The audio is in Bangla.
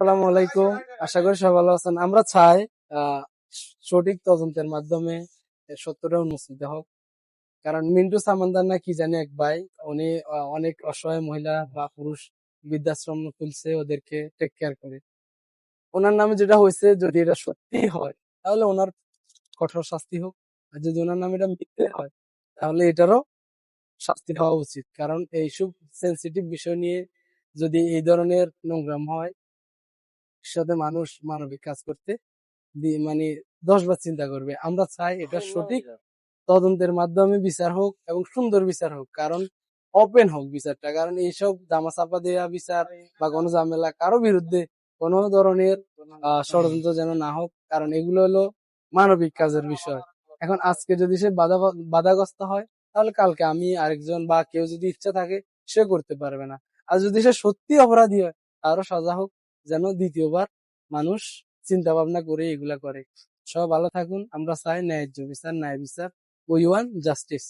আসসালামু আলাইকুম। আশা করি সবাই ভালো আছেন। আমরা চাই সঠিক তদন্তের মাধ্যমে সত্যটা উন্মোচিত হোক। কারণ মিন্টু সামান্দার না কি জানি এক ভাই, উনি অনেক অসহায় মহিলা বা পুরুষ বৃদ্ধাশ্রম খুলছে, ওদেরকে টেক কেয়ার করে। ওনার নামে যেটা হয়েছে, যদি এটা সত্যি হয়, তাহলে ওনার কঠোর শাস্তি হোক। আর যদি ওনার নামে এটা মিথ্যে হয়, তাহলে এটারও শাস্তি হওয়া উচিত। কারণ এইসব সেন্সিটিভ বিষয় নিয়ে যদি এই ধরনের নোংরাম হয় সাথে মানুষ মানবিক কাজ করতে মানে দশ বার চিন্তা করবে। আমরা চাই এটা সঠিক তদন্তের মাধ্যমে বিচার হোক এবং সুন্দর বিচার হোক কারণ ওপেন হোক বিচারটা। কারণ এইসব জামা চাপা দেওয়া বিচার বা কোনো ঝামেলা কারও বিরুদ্ধে কোনো ধরনের আহ, ষড়যন্ত্র যেন না হোক কারণ এগুলো হলো মানবিক কাজের বিষয়। এখন আজকে যদি সে বাধা বাধাগ্রস্ত হয় তাহলে কালকে আমি আরেকজন বা কেউ যদি ইচ্ছা থাকে সে করতে পারবে না। আর যদি সে সত্যি অপরাধী হয় তারও সাজা হোক যেন দ্বিতীয়বার মানুষ চিন্তা ভাবনা করে এগুলা করে। সব ভালো থাকুন, আমরা চাই ন্যায্য বিচার ন্যায় বিচার উই ওয়ান জাস্টিস।